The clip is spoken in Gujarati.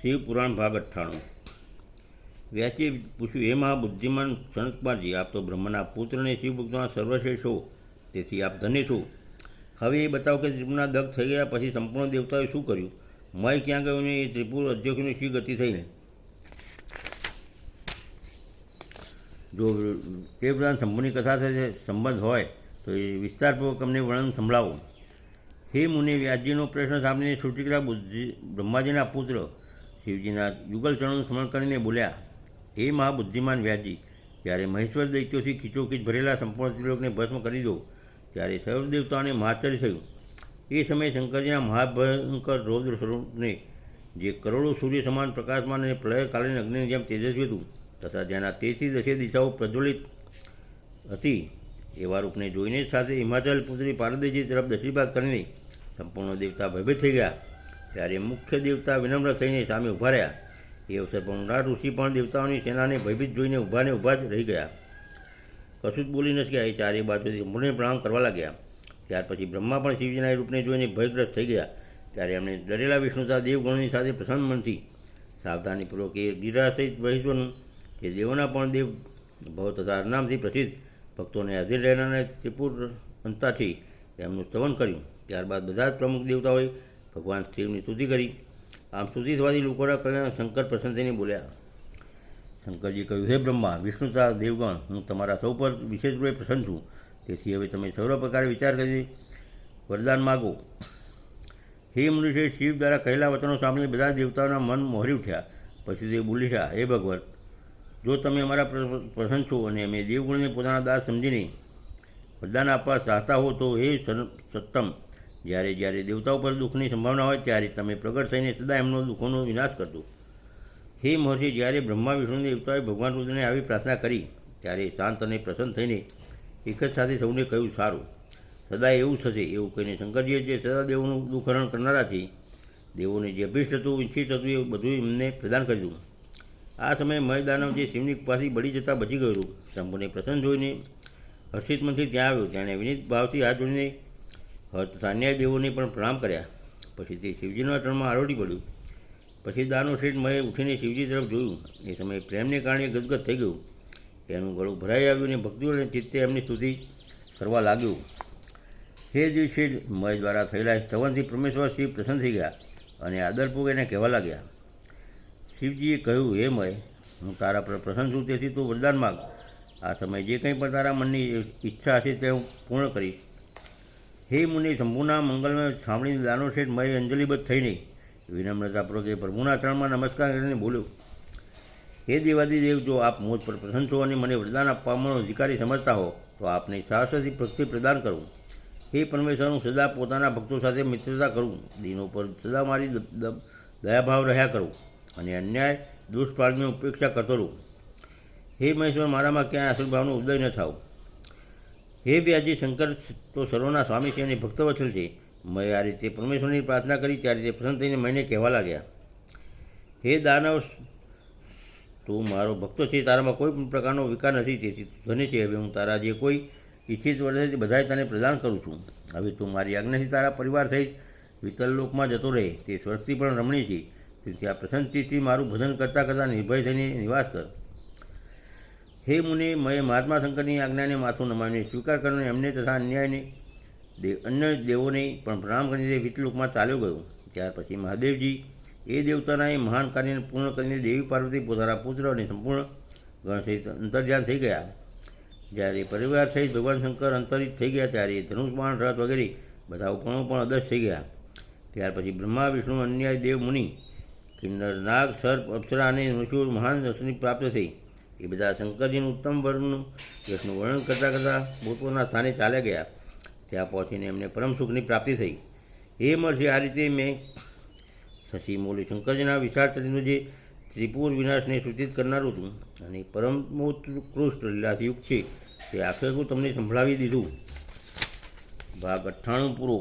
શિવ પુરાણ ભાગ અઠ્ઠાણું. વ્યાચીએ પૂછ્યું, હે મહાબુદ્ધિમાન સનતકુમારજી આપ તો બ્રહ્માના પુત્ર અને શિવ ભક્તોના સર્વશ્રેષ્ઠ છો તેથી આપ ધન્ય છો. હવે એ બતાવો કે ત્રિપુરના દગ થઈ ગયા પછી સંપૂર્ણ દેવતાઓએ શું કર્યું? મય ક્યાં ગયું ને એ ત્રિપુર અધ્યક્ષની શી ગતિ થઈ? જો તે પ્રધાન શંભુની કથા સાથે સંબંધ હોય, તો એ વિસ્તારપૂર્વક અમને વર્ણન સંભળાવો. હે મુનિ વ્યાસજીનો પ્રશ્ન સાંભળીને શ્રુતિકરા બુદ્ધિ, બ્રહ્માજીના પુત્ર શિવજીના યુગલ ચરણનું સ્મરણ કરીને બોલ્યા, હે મહાબુદ્ધિમાન વ્યાજી, જ્યારે મહેશ્વર દૈત્યોથી ખીચોખીચ ભરેલા સંપૂર્ણ ત્રિલોકને ભસ્મ કરી દો, ત્યારે સર્વ દેવતાઓને મહાચર્ય થયું. એ સમયે શંકરજીના મહાભયંકર રૌદ્ર સ્વરૂપને, જે કરોડો સૂર્ય સમાન પ્રકાશમાન અને પ્રલયકાલીન અગ્નિની જેમ તેજસ્વી હતું, તથા જેના તેથી દશે દિશાઓ પ્રજ્વલિત હતી, એવા રૂપને જોઈને સાથે હિમાચલ પુત્રી પારદેજી તરફ દશીપાત કરીને સંપૂર્ણ દેવતા ભયભીત થઈ ગયા. ત્યારે મુખ્ય દેવતા વિનમ્ર થઈને સામે ઊભા રહ્યા. એ અવસર પર ઉનાળ ઋષિ પણ દેવતાઓની સેનાને ભયભીત જોઈને ઊભાને ઊભા જ રહી ગયા. કશું જ બોલી ન શક્યા. એ ચારે બાજુથી મૂળને પ્રણામ કરવા લાગ્યા. ત્યાર પછી બ્રહ્મા પણ શિવજીના રૂપને જોઈને ભયગ્રસ્ત થઈ ગયા. ત્યારે એમણે ડરેલા વિષ્ણુતા દેવગણોની સાથે પ્રસન્ન મનથી સાવધાનીપૂર્વક એ ગીરા સહિત મહેશ્વરનું કે દેવોના પણ દેવ ભવ તથા નામથી પ્રસિદ્ધ ભક્તોને હાજર રહેનારને ત્રિપુર અંતાથી એમનું સ્તવન કર્યું. ત્યારબાદ બધા જ પ્રમુખ દેવતાઓએ ભગવાન શિવની સ્તુતિ કરી. આમ સ્તુતિ થવાથી લોકોના કલ્યાણ શંકર પ્રસન્ન થઈને બોલ્યા. શંકરજી કહ્યું, હે બ્રહ્મા, વિષ્ણુતા દેવગણ, હું તમારા સૌ પર વિશેષ રૂપે પ્રસન્ન છું. તેથી હવે તમે સર્વ પ્રકારે વિચાર કરી વરદાન માગો. હે મનુષ્ય, શિવ દ્વારા કહેલા વચનો સાંભળીને બધા દેવતાઓના મન મોહરી ઉઠ્યા. પછી તે બોલી રહ્યા હે ભગવાન જો તમે અમારા પ્ર- પ્રસન્ન છો અને અમે દેવગુણને પોતાના દાસ સમજીને વરદાન આપવા ચાહતા હો તો હે સત્તમ જ્યારે જ્યારે દેવતા ઉપર દુઃખની સંભાવના હોય ત્યારે તમે પ્રગટ થઈને સદા એમનો દુઃખોનો વિનાશ કરજો. હે મહર્ષિ, જ્યારે બ્રહ્મા, વિષ્ણુ દેવતાએ ભગવાન રુદ્રને આવી પ્રાર્થના કરી, ત્યારે શાંત અને પ્રસન્ન થઈને એક જ સાથે સૌને કહ્યું, સારું. સદા એવું થશે, એવું કહીને શંકરજીએ જે સદા દેવોનું દુઃખહરણ કરનારા છે દેવોને જે અભિષ્ટ હતું, ઈચ્છિત હતું, એ બધું એમને પ્રદાન કર્યું. આ સમયે મયદાનવ જે શિવની પાસે બળી જતાં બચી ગયું શંભુને પ્રસન્ન જોઈને હર્ષિત મનથી ત્યાં આવ્યો. તેણે વિનિત ભાવથી હાથ જોડીને સાન્યાય દેવોને પણ પ્રણામ કર્યા. પછી તે શિવજીના ચરણમાં આરોટી પડ્યું. પછી દાનો શેઠ મયે ઉઠીને શિવજી તરફ જોયું. એ સમયે પ્રેમને કારણે ગદગદ થઈ ગયું. એનું ગળું ભરાઈ આવ્યું અને ભક્તિઓ અને ચિત્તે એમની સ્તુતિ કરવા લાગ્યું. હે દિવસે જ મય દ્વારા થયેલા સ્તવનથી પરમેશ્વર શિવ પ્રસન્ન થઈ ગયા અને આદરપૂર્વક એને કહેવા લાગ્યા. શિવજીએ કહ્યું, હે મય હું તારા પર પ્રસન્ન છું, તેથી તું વરદાન માગ. આ સમયે જે કંઈ પણ તારા મનની ઈચ્છા હશે તે હું પૂર્ણ કરીશ. હે મુનિ શંભુના મંગલમય સાંભળીને દાનો શેઠ મય અંજલિબદ્ધ થઈને વિનમ્રતાપૂર્વક એ પ્રભુના ચરણમાં નમસ્કાર કરીને બોલ્યો, હે દેવાદિદેવ, જો આપ મોજ પર પ્રસન્ન છો અને મને વરદાન આપવામાં અધિકારી સમજતા હો, તો આપને સાહસથી ભક્તિ પ્રદાન કરું. હે પરમેશ્વર, હું સદા પોતાના ભક્તો સાથે મિત્રતા કરું. દિનો પર સદા મારી દયાભાવ રહ્યા કરું અને અન્યાય દુષ્પાળની ઉપેક્ષા કરતો રહું. હે મહેશ્વર, મારામાં ક્યાંય અસુરભાવનો ઉદય ન થાવ. હે વ્યાજી શંકર, તો સર્વના સ્વામી છે અને ભક્તવત્સલ છે. મેં આ રીતે પરમેશ્વરની પ્રાર્થના કરી, ત્યારે તે પ્રસન્ન થઈને મને કહેવા લાગ્યા, હે દાનવ, તું મારો ભક્તો છે, તારામાં કોઈ પણ પ્રકારનો વિકાર નથી, તેથી ધને છે. હવે હું તારા જે કોઈ ઈચ્છિત વર્ષે બધાએ તને પ્રદાન કરું છું. હવે તું મારી આજ્ઞાથી તારા પરિવાર સહિત વિતલ લોકમાં જતો રહે. તે સ્વર્ગથી પણ રમણી છે. તેથી આ પ્રસન્નચિત્તથી મારું ભજન કરતાં કરતાં નિર્ભય થઈને નિવાસ કર. હે મુનિ મેં મહાત્મા શંકરની આજ્ઞાને માથું નમાવીને સ્વીકાર કરીને એમને તથા અન્યાયને અન્ય દેવોને પણ પ્રણામ કરીને વિતલોકમાં ચાલ્યો ગયો. ત્યાર પછી મહાદેવજી એ દેવતાના એ મહાન કાર્યને પૂર્ણ કરીને દેવી પાર્વતી પોતાના પુત્ર અને સંપૂર્ણ ગણ સહિત અંતર્ધ્યાન થઈ ગયા. જ્યારે પરિવાર સહિત ભગવાન શંકર અંતરિત થઈ ગયા, ત્યારે ધનુષબાણ રથ વગેરે બધા ઉપણો પણ અદશ થઈ ગયા. ત્યાર પછી બ્રહ્મા, વિષ્ણુ, અન્યાય, દેવ, મુનિ, કિન્નર, નાગ, સર્પ, અપ્સરા અને ઋષિઓ મહાન દર્શની પ્રાપ્ત થઈ. એ બધા શંકરજીનું ઉત્તમ વર્ણનું યશનું વર્ણન કરતાં કરતાં પોતપોતાના સ્થાને ચાલ્યા ગયા. ત્યાં પહોંચીને એમને પરમ સુખની પ્રાપ્તિ થઈ. એ મળશે આ રીતે મેં શશી મોલી શંકરજીના વિશાળ ચરિત્રનું જે ત્રિપુર વિનાશને સૂચિત કરનારું હતું અને પરમોત્કૃષ્ટ લીલાથી યુગ છે, તે આખે હું તમને સંભળાવી દીધું. ભાગ અઠ્ઠાણું પૂરો.